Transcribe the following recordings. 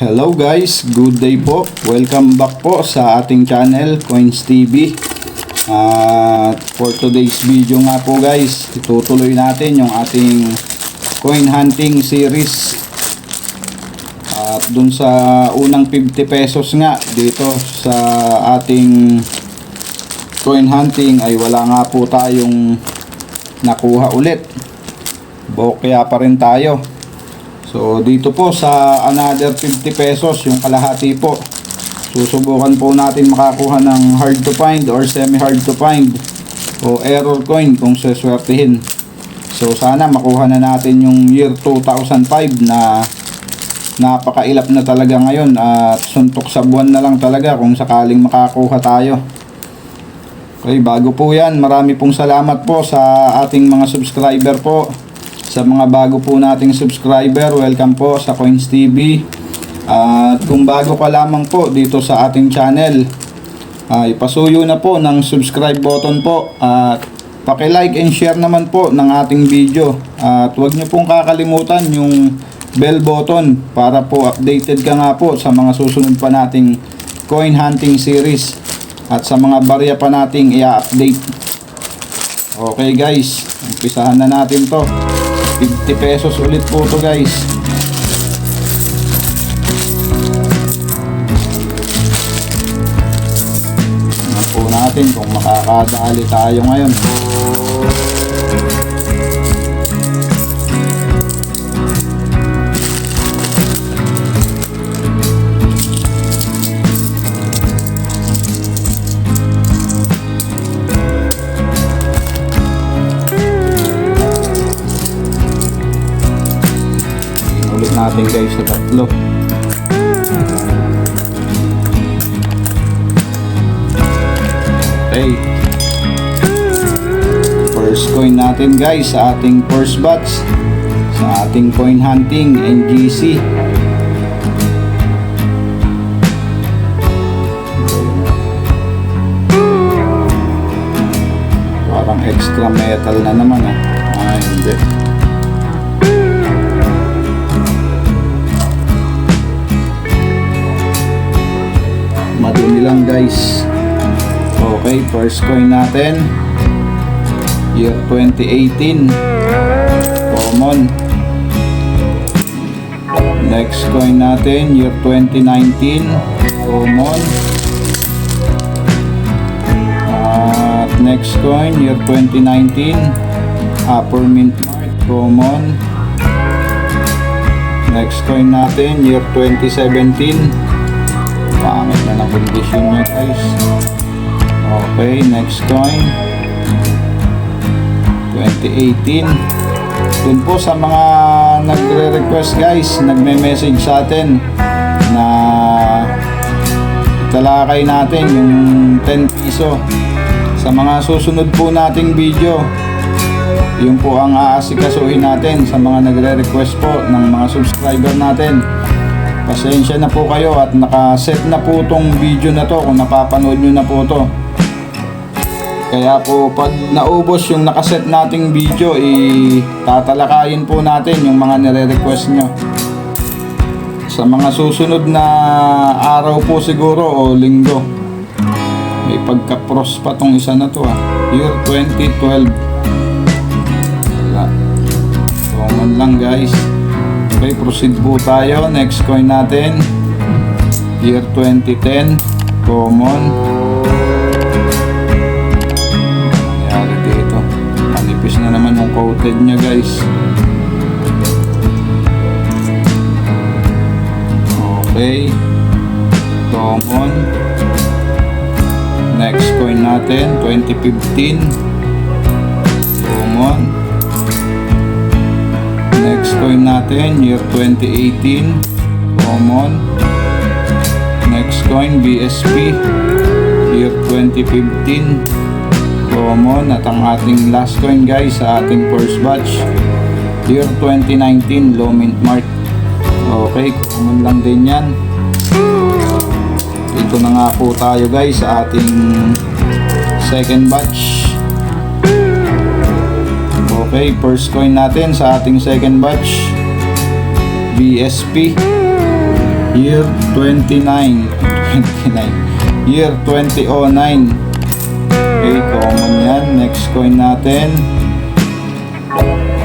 Hello guys, good day po. Welcome back po sa ating channel, Coins TV. At for today's video nga po guys, itutuloy natin yung ating coin hunting series. At dun sa unang 50 pesos nga dito sa ating coin hunting ay wala nga po tayong nakuha ulit. Bokya pa rin tayo. So dito po sa another 50 pesos yung kalahati po. Susubukan po natin makakuha ng hard to find or semi hard to find o error coin kung seswertihin. So sana makuha na natin yung year 2005 na napakailap na talaga ngayon at suntok sa buwan na lang talaga kung sakaling makakuha tayo. Okay, bago po yan, marami pong salamat po sa ating mga subscriber po. Sa mga bago po nating subscriber, welcome po sa Coins TV. At kung bago ka lamang po dito sa ating channel, ay pasuyo na po ng subscribe button po at paki-like and share naman po ng ating video. At huwag niyo pong kakalimutan yung bell button para po updated ka nga po sa mga susunod pa nating coin hunting series at sa mga barya pa nating i-update. Okay guys, umpisahan na natin to. 50 pesos ulit po to guys. Tingnan po natin kung makakadali tayo ngayon. Natin guys sa tatlo okay first coin natin guys sa ating first batch sa ating coin hunting NGC parang extra metal na naman ah. Ah hindi lang guys. Okay first coin natin. Year 2018 common. Next coin natin year 2019 common. At next coin year 2019 upper mint mark common. Next coin natin year 2017 pangit na ng condition niya guys. Okay next coin. 2018 dun po sa mga nagre-request guys. Nagme-message sa atin na italakay natin yung 10 piso. Sa mga susunod po nating video yun po ang aasikasuhin natin sa mga nagre-request po ng mga subscriber natin Pasensya na po kayo at nakaset na po tong video na to kung napapanood nyo na po to. Kaya po pag naubos yung nakaset nating video, tatalakayin po natin yung mga nire-request nyo. Sa mga susunod na araw po siguro o linggo. May pagka-pros pa tong isa na to ah. Year 2012. Wala. Common lang guys. Okay, proceed po tayo. Next coin natin. Year 2010. Common. Nangyari dito. Manipis na naman yung coated niya guys. Okay. Common. Next coin natin. 2015. Coin natin, year 2018, common. Next coin, BSP, year 2015, common. At ang ating last coin guys sa ating first batch, year 2019, low mint mark. Okay, common lang din yan. Dito na nga po tayo guys sa ating second batch. Okay, first coin natin sa ating second batch. BSP. Year 29. 29. Year 2009. Okay, common yan. Next coin natin.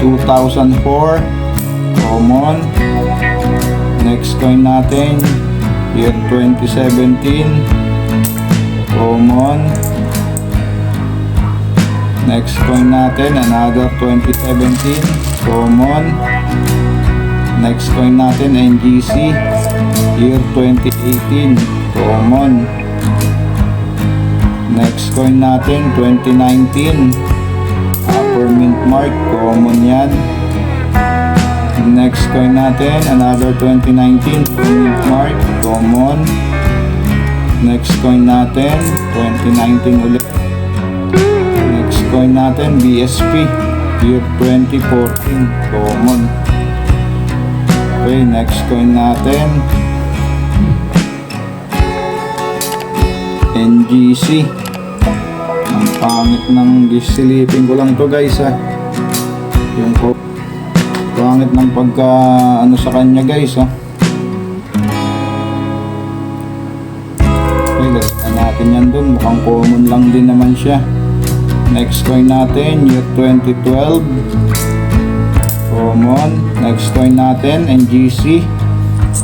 2004. Common. Next coin natin. Year 2017. Common. Next coin natin, another 2017. Common. Next coin natin, NGC. Year 2018. Common. Next coin natin, 2019. Upper Mint Mark. Common yan. Next coin natin, another 2019. Mint Mark. Common. Next coin natin, 2019 ulit. Coin natin, BSP. Year 2014. Common. Okay, next coin natin. NGC. Ang pangit ng gisilipin ko lang to guys ha. Yung ko pangit ng pagka ano sa kanya guys ha. Okay, lagyan natin yan dun. Mukhang common lang din naman siya. Next coin natin, year 2012. Common. Next coin natin, NGC.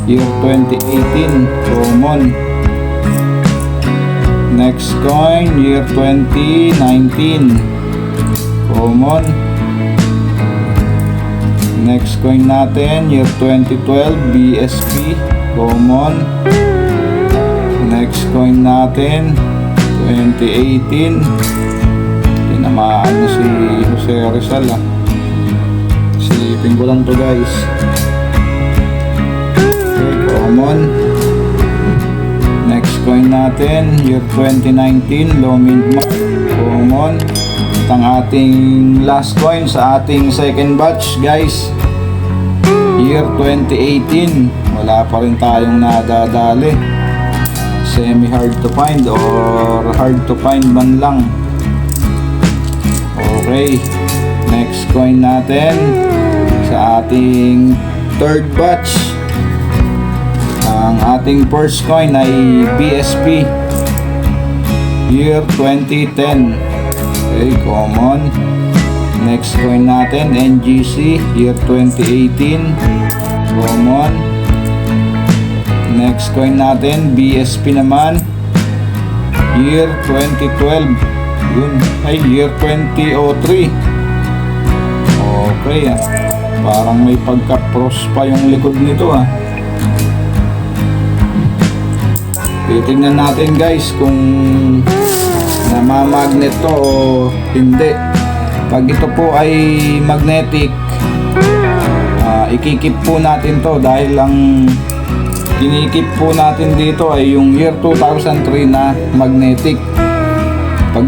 Year 2018. Common. Next coin, year 2019. Common. Next coin natin, year 2012, BSP. Common. Next coin natin, 2018. Na si Jose Rizal ah. Silipin ko lang to guys. Okay, common. Next coin natin, year 2019, low mint mark. Common. At ang ating last coin sa ating second batch guys. Year 2018. Wala pa rin tayong nadadali. Semi hard to find or hard to find man lang. Okay. Next coin natin sa ating third batch. Ang ating first coin ay BSP Year 2010 Okay, common Next coin natin NGC Year 2018 Common Next coin natin BSP naman. Year 2012 Yun, ay year 2003 Okay ah Parang may pagka-pros pa yung likod nito ah Titingnan natin guys kung namamagnet to o hindi. Pag ito po ay magnetic, ah, ikikip po natin to dahil ang kinikip po natin dito ay yung year 2003 na magnetic.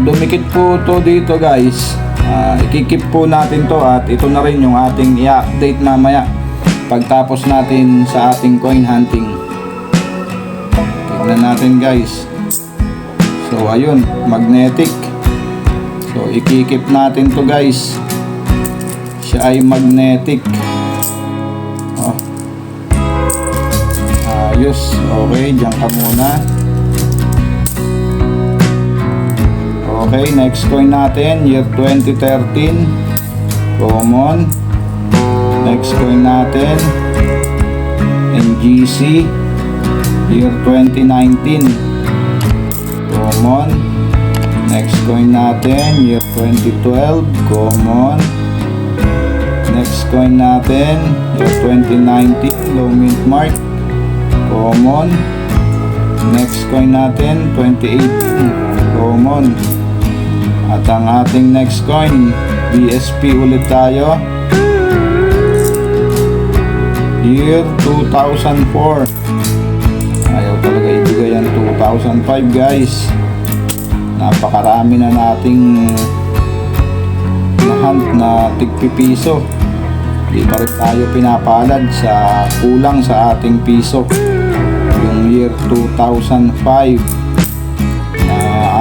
Dumikit po to dito guys, ah, ikikip po natin to at ito na rin yung ating i-update mamaya pagtapos natin sa ating coin hunting. Tignan natin guys. So ayun, magnetic. So ikikip natin to guys. Siya ay magnetic. Oh. Ayos. Okay, diyan ka muna. Okay, next coin natin, year 2013. Common. Next coin natin, NGC year 2019 common. Next coin natin year 2012 common. Next coin natin year 2019 low mint mark. Common. Next coin natin 2018 common at ang ating next coin BSP ulit tayo. Year 2004 ayaw talaga ibigay ang 2005 guys. Napakarami na nating nahunt na tigpipiso. Di pa rin tayo pinapalad sa kulang sa ating piso. Yung year 2005 na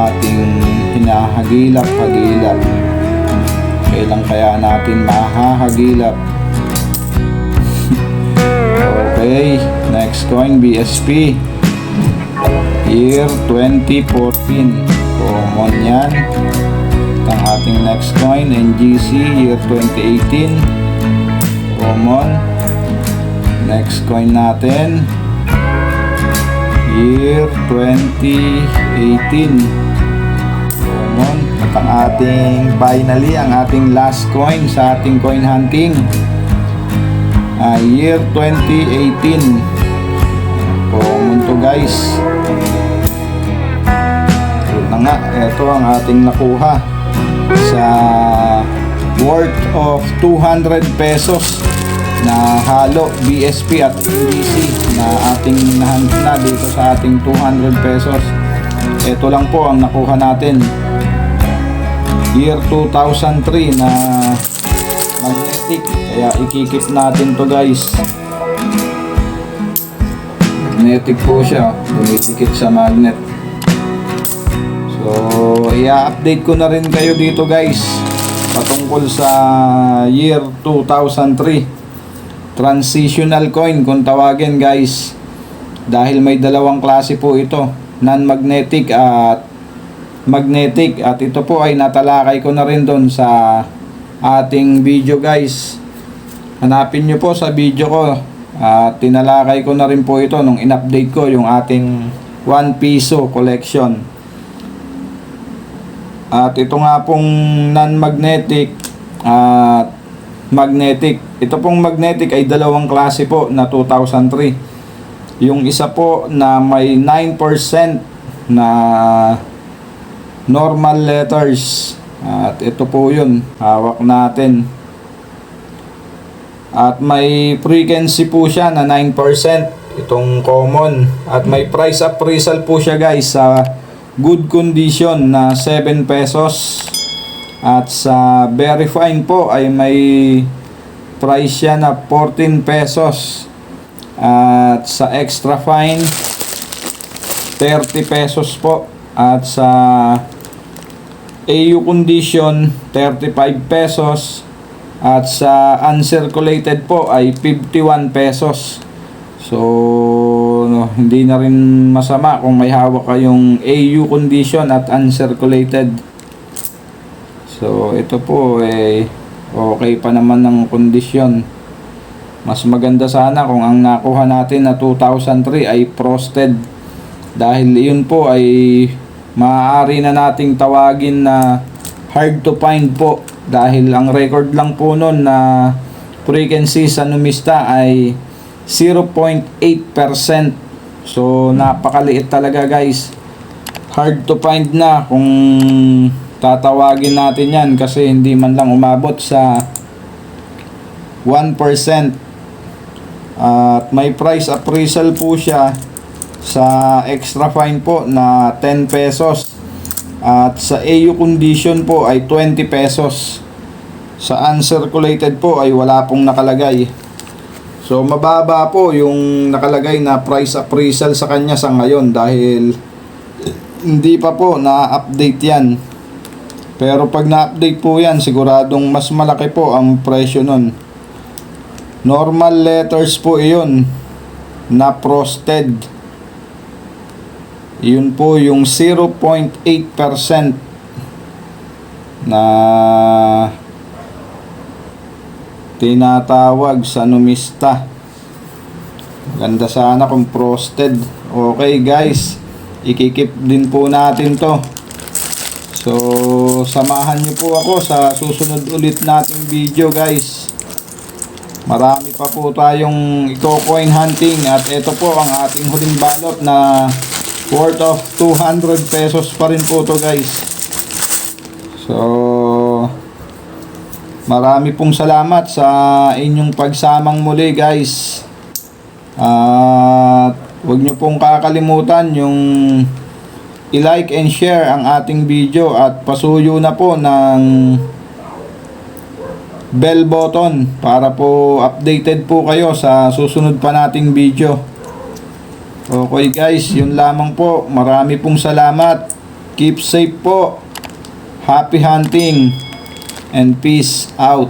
ating hinahagilap-hagilap kailan kaya natin mahahagilap Okay, Next coin, BSP. Year 2014. Common yan. Ang ating next coin, NGC, year 2018. Common. Next coin natin, year 2018. Ang ating finally, ang ating last coin sa ating coin hunting, ah, year 2018. Common to guys. Ito na nga, ito ang ating nakuha sa worth of 200 pesos na halo BSP at NBC na ating nahanap na dito sa ating 200 pesos. Ito lang po ang nakuha natin. Year 2003 na magnetic. Kaya ikikip natin to guys. Magnetic po siya. Dumidikit sa magnet. So, i-update ko na rin kayo dito guys. Patungkol sa year 2003 transitional coin kung tawagin guys dahil may dalawang klase po ito non-magnetic at magnetic at ito po ay natalakay ko na rin doon sa ating video guys hanapin nyo po sa video ko at tinalakay ko na rin po ito nung in-update ko yung ating 1 piso collection at ito nga pong non-magnetic at magnetic. Ito pong magnetic ay dalawang klase po na 2003. Yung isa po na may 9% na normal letters. At ito po yun. Hawak natin. At may frequency po siya na 9%. Itong common. At may price appraisal po siya guys sa good condition na 7 pesos. At sa very fine po ay may price siya na 14 pesos. At sa extra fine 30 pesos po. At sa AU condition 35 pesos. At sa uncirculated po ay 51 pesos. So, no, hindi na rin masama kung may hawak kayong AU condition at uncirculated. So, ito po eh okay pa naman ng kondisyon. Mas maganda sana kung ang nakuha natin na 2003 ay frosted. Dahil iyon po ay maaari na nating tawagin na hard to find po. Dahil ang record lang po nun na frequency sa numista ay 0.8%. So, napakaliit talaga guys. Hard to find na kung tatawagin natin yan kasi hindi man lang umabot sa 1%. At may price appraisal po siya sa extra fine po na 10 pesos. At sa AU condition po ay 20 pesos. Sa uncirculated po ay wala pong nakalagay. So mababa po yung nakalagay na price appraisal sa kanya sa ngayon dahil hindi pa po na-update yan. Pero pag na-update po yan, siguradong mas malaki po ang presyo nun. Normal letters po iyon na frosted. Yun po yung 0.8% na tinatawag sa numista. Ganda sana kung frosted. Okay guys, ikikip din po natin to. So, samahan niyo po ako sa susunod ulit nating video guys. Marami pa po tayong i-coin hunting at ito po ang ating huling balot na worth of 200 pesos pa rin po to guys. So, marami pong salamat sa inyong pagsamang muli guys. At huwag niyo pong kakalimutan yung i-like and share ang ating video at pasuyo na po ng bell button para po updated po kayo sa susunod pa nating video. Okay guys, yun lamang po. Marami pong salamat. Keep safe po. Happy hunting and peace out.